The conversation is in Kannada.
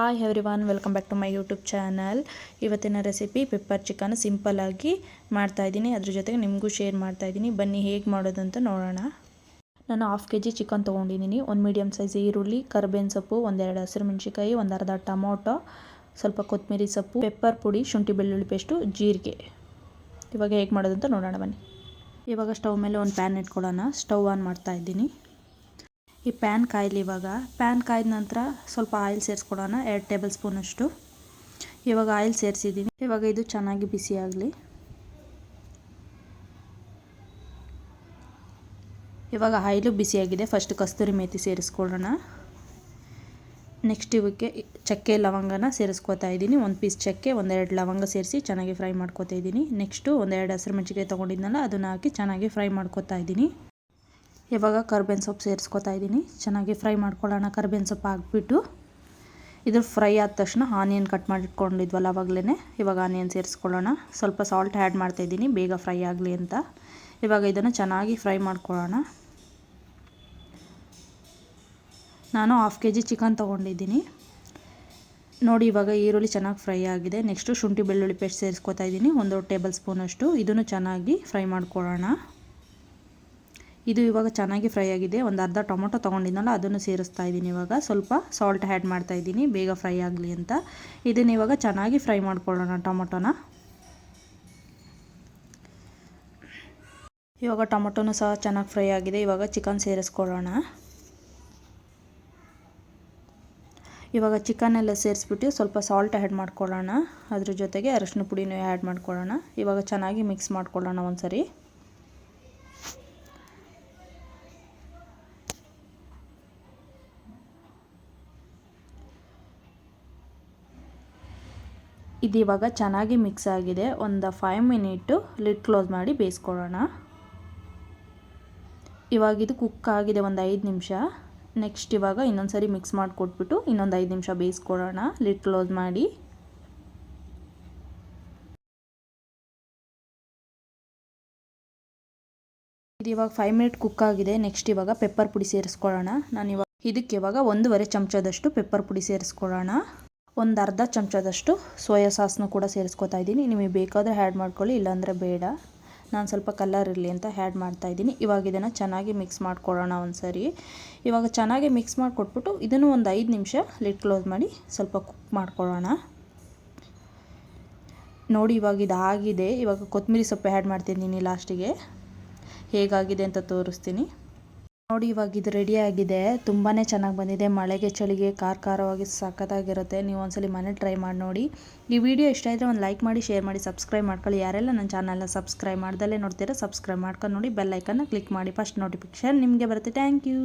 Hi everyone welcome back to my YouTube channel ಇವತ್ತಿನ ರೆಸಿಪಿ ಪೆಪ್ಪರ್ ಚಿಕನ್ ಸಿಂಪಲ್ಲಾಗಿ ಮಾಡ್ತಾಯಿದ್ದೀನಿ ಅದ್ರ ಜೊತೆಗೆ ನಿಮಗೂ ಶೇರ್ ಮಾಡ್ತಾಯಿದ್ದೀನಿ ಬನ್ನಿ ಹೇಗೆ ಮಾಡೋದು ಅಂತ ನೋಡೋಣ. ನಾನು ಹಾಫ್ ಕೆ ಜಿ ಚಿಕನ್ ತೊಗೊಂಡಿದ್ದೀನಿ. ಒಂದು ಮೀಡಿಯಮ್ ಸೈಜ್ ಈರುಳ್ಳಿ, ಕರ್ಬೇವಿನ ಸೊಪ್ಪು, ಒಂದೆರಡು ಹಸಿರು ಮೆಣಸಿಕಾಯಿ ಒಂದು ಅರ್ಧ ಟೊಮೊಟೊ, ಸ್ವಲ್ಪ ಕೊತ್ತಂಬರಿ ಸೊಪ್ಪು ಪೆಪ್ಪರ್ ಪುಡಿ, ಶುಂಠಿ ಬೆಳ್ಳುಳ್ಳಿ ಪೇಸ್ಟು, ಜೀರಿಗೆ. ಇವಾಗ ಹೇಗೆ ಮಾಡೋದು ಅಂತ ನೋಡೋಣ ಬನ್ನಿ. ಇವಾಗ ಸ್ಟವ್ ಮೇಲೆ ಒಂದು ಪ್ಯಾನ್ ಇಟ್ಕೊಳ್ಳೋಣ. ಸ್ಟವ್ ಆನ್ ಮಾಡ್ತಾ ಇದ್ದೀನಿ. ಈ ಪ್ಯಾನ್ ಕಾಯಲಿ ಇವಾಗ, ಪ್ಯಾನ್ ಕಾಯ್ದ ನಂತರ ಸ್ವಲ್ಪ ಆಯಿಲ್ ಸೇರಿಸ್ಕೊಡೋಣ, ಎರಡು ಟೇಬಲ್ ಸ್ಪೂನಷ್ಟು. ಇವಾಗ ಆಯಿಲ್ ಸೇರಿಸಿದ್ದೀನಿ ಇವಾಗ ಇದು ಚೆನ್ನಾಗಿ ಬಿಸಿ ಆಗಲಿ. ಇವಾಗ ಆಯಿಲು ಬಿಸಿಯಾಗಿದೆ ಫಸ್ಟ್ ಕಸ್ತೂರಿ ಮೇಥಿ ಸೇರಿಸ್ಕೊಳ್ಳೋಣ. ನೆಕ್ಸ್ಟ್ ಇವಕ್ಕೆ ಚಕ್ಕೆ ಲವಂಗನ ಸೇರಿಸ್ಕೊತಾ ಇದ್ದೀನಿ. ಒಂದು ಪೀಸ್ ಚಕ್ಕೆ, ಒಂದೆರಡು ಲವಂಗ ಸೇರಿಸಿ ಚೆನ್ನಾಗಿ ಫ್ರೈ ಮಾಡ್ಕೊತಾ ಇದ್ದೀನಿ. ನೆಕ್ಸ್ಟು ಒಂದೆರಡು ಹಸಿರು ಮೆಣಸಿಕಾಯಿ ತೊಗೊಂಡಿದ್ನಲ್ಲ, ಅದನ್ನು ಹಾಕಿ ಚೆನ್ನಾಗಿ ಫ್ರೈ ಮಾಡ್ಕೊತಾ ಇದ್ದೀನಿ. ಇವಾಗ ಕರ್ಬೇವಿನ ಸೊಪ್ಪು ಸೇರಿಸ್ಕೊತಾ ಇದ್ದೀನಿ. ಚೆನ್ನಾಗಿ ಫ್ರೈ ಮಾಡ್ಕೊಳ್ಳೋಣ ಕರ್ಬೇವಿನ ಸೊಪ್ಪು ಹಾಕ್ಬಿಟ್ಟು. ಇದು ಫ್ರೈ ಆದ ತಕ್ಷಣ ಆನಿಯನ್ ಕಟ್ ಮಾಡಿಟ್ಕೊಂಡಿದ್ವಲ್ಲ ಅವಾಗಲೇ ಇವಾಗ ಆನಿಯನ್ ಸೇರಿಸ್ಕೊಳ್ಳೋಣ. ಸ್ವಲ್ಪ ಸಾಲ್ಟ್ ಆ್ಯಡ್ ಮಾಡ್ತಾಯಿದ್ದೀನಿ ಬೇಗ ಫ್ರೈ ಆಗಲಿ ಅಂತ. ಇವಾಗ ಇದನ್ನು ಚೆನ್ನಾಗಿ ಫ್ರೈ ಮಾಡ್ಕೊಳ್ಳೋಣ. ನಾನು ಹಾಫ್ ಕೆ ಜಿ ಚಿಕನ್ ತೊಗೊಂಡಿದ್ದೀನಿ. ನೋಡಿ, ಇವಾಗ ಈರುಳ್ಳಿ ಚೆನ್ನಾಗಿ ಫ್ರೈ ಆಗಿದೆ. ನೆಕ್ಸ್ಟು ಶುಂಠಿ ಬೆಳ್ಳುಳ್ಳಿ ಪೇಸ್ಟ್ ಸೇರಿಸ್ಕೊತಾ ಇದ್ದೀನಿ, ಒಂದು ಟೇಬಲ್ ಸ್ಪೂನಷ್ಟು. ಇದನ್ನು ಚೆನ್ನಾಗಿ ಫ್ರೈ ಮಾಡ್ಕೊಳ್ಳೋಣ. ಇದು ಇವಾಗ ಚೆನ್ನಾಗಿ ಫ್ರೈ ಆಗಿದೆ. ಒಂದು ಅರ್ಧ ಟೊಮೊಟೊ ತೊಗೊಂಡಿದ್ನಲ್ಲ, ಅದನ್ನು ಸೇರಿಸ್ತಾ ಇದ್ದೀನಿ ಇವಾಗ. ಸ್ವಲ್ಪ ಸಾಲ್ಟ್ ಆ್ಯಡ್ ಮಾಡ್ತಾ ಇದ್ದೀನಿ, ಬೇಗ ಫ್ರೈ ಆಗಲಿ ಅಂತ. ಇದನ್ನು ಇವಾಗ ಚೆನ್ನಾಗಿ ಫ್ರೈ ಮಾಡ್ಕೊಳ್ಳೋಣ ಟೊಮೊಟೊನ. ಇವಾಗ ಟೊಮೊಟೊನೂ ಸಹ ಚೆನ್ನಾಗಿ ಫ್ರೈ ಆಗಿದೆ. ಇವಾಗ ಚಿಕನ್ ಸೇರಿಸ್ಕೊಳ್ಳೋಣ. ಇವಾಗ ಎಲ್ಲ ಸೇರಿಸ್ಬಿಟ್ಟು ಸ್ವಲ್ಪ ಸಾಲ್ಟ್ ಆ್ಯಡ್ ಮಾಡ್ಕೊಳ್ಳೋಣ. ಅದ್ರ ಜೊತೆಗೆ ಅರಶಿನ ಪುಡಿನೂ ಆ್ಯಡ್ ಮಾಡ್ಕೊಳ್ಳೋಣ. ಇವಾಗ ಚೆನ್ನಾಗಿ ಮಿಕ್ಸ್ ಮಾಡ್ಕೊಳ್ಳೋಣ ಒಂದು ಸರಿ ಇದು ಇವಾಗ ಚೆನ್ನಾಗಿ ಮಿಕ್ಸ್ ಆಗಿದೆ. ಒಂದು ಫೈವ್ ಮಿನಿಟು ಲಿಡ್ ಕ್ಲೋಸ್ ಮಾಡಿ ಬೇಯಿಸ್ಕೊಳ್ಳೋಣ. ಇವಾಗ ಇದು ಕುಕ್ ಆಗಿದೆ ಒಂದು ಐದು ನಿಮಿಷ. ನೆಕ್ಸ್ಟ್ ಇವಾಗ ಇನ್ನೊಂದು ಸರಿ ಮಿಕ್ಸ್ ಮಾಡಿಕೊಟ್ಬಿಟ್ಟು ಇನ್ನೊಂದು ಐದು ನಿಮಿಷ ಬೇಯಿಸ್ಕೊಳ್ಳೋಣ. ಲಿಡ್ ಕ್ಲೋಸ್ ಮಾಡಿ. ಇದು ಇವಾಗ ಫೈವ್ ಮಿನಿಟ್ ಕುಕ್ ಆಗಿದೆ. ನೆಕ್ಸ್ಟ್ ಇವಾಗ ಪೆಪ್ಪರ್ ಪುಡಿ ಸೇರಿಸ್ಕೊಳ್ಳೋಣ. ನಾನು ಇವಾಗ ಇದಕ್ಕೆ ಇವಾಗ ಒಂದೂವರೆ ಚಮಚದಷ್ಟು ಪೆಪ್ಪರ್ ಪುಡಿ ಸೇರಿಸ್ಕೊಳ್ಳೋಣ. ಒಂದು ಅರ್ಧ ಚಮಚದಷ್ಟು ಸೋಯಾ ಸಾಸ್ನು ಕೂಡ ಸೇರಿಸ್ಕೊತಾ ಇದ್ದೀನಿ. ನಿಮಗೆ ಬೇಕಾದರೆ ಹ್ಯಾಡ್ ಮಾಡ್ಕೊಳ್ಳಿ, ಇಲ್ಲಾಂದರೆ ಬೇಡ. ನಾನು ಸ್ವಲ್ಪ ಕಲರ್ ಇರಲಿ ಅಂತ ಹ್ಯಾಡ್ ಮಾಡ್ತಾಯಿದ್ದೀನಿ ಇವಾಗ ಇದನ್ನು ಚೆನ್ನಾಗಿ ಮಿಕ್ಸ್ ಮಾಡ್ಕೊಳ್ಳೋಣ ಒಂದು ಸರಿ ಇವಾಗ ಚೆನ್ನಾಗಿ ಮಿಕ್ಸ್ ಮಾಡಿಕೊಟ್ಬಿಟ್ಟು ಇದನ್ನು ಒಂದು ಐದು ನಿಮಿಷ ಲಿಟ್ ಕ್ಲೋಸ್ ಮಾಡಿ ಸ್ವಲ್ಪ ಕುಕ್ ಮಾಡ್ಕೊಳ್ಳೋಣ. ನೋಡಿ ಇವಾಗ ಇದು ಆಗಿದೆ ಇವಾಗ ಕೊತ್ತಂಬರಿ ಸೊಪ್ಪು ಆ್ಯಡ್ ಮಾಡ್ತಿದ್ದೀನಿ ಲಾಸ್ಟಿಗೆ ಹೇಗಾಗಿದೆ ಅಂತ ತೋರಿಸ್ತೀನಿ. ನೋಡಿ ಇವಾಗ ಇದು ರೆಡಿ ಆಗಿದೆ. ತುಂಬಾ ಚೆನ್ನಾಗಿ ಬಂದಿದೆ. ಮಳೆಗೆ ಚಳಿಗೆ ಕಾರ್ ಖಾರವಾಗಿ ಸಖತ್ತಾಗಿರುತ್ತೆ. ನೀವು ಒಂದ್ಸಲಿ ಮನೆ ಟ್ರೈ ಮಾಡಿ ನೋಡಿ. ಈ ವಿಡಿಯೋ ಇಷ್ಟ ಇದ್ದರೆ ಒಂದು ಲೈಕ್ ಮಾಡಿ ಶೇರ್ ಮಾಡಿ ಸಬ್ಸ್ಕ್ರೈಬ್ ಮಾಡ್ಕೊಳ್ಳಿ. ಯಾರೆಲ್ಲ ನನ್ನ ಚಾನಲ್ನ ಸಬ್ಸ್ಕ್ರೈಬ್ ಮಾಡ್ದಲ್ಲೇ ನೋಡ್ತೀರಾ ಸಬ್ಸ್ಕ್ರೈಬ್ ಮಾಡ್ಕೊಂಡು ನೋಡಿ ಬೆಲ್ ಐಕನ್ನ ಕ್ಲಿಕ್ ಮಾಡಿ. ಫಸ್ಟ್ ನೋಟಿಫಿಕೇಶನ್ ನಿಮಗೆ ಬರುತ್ತೆ. Thank you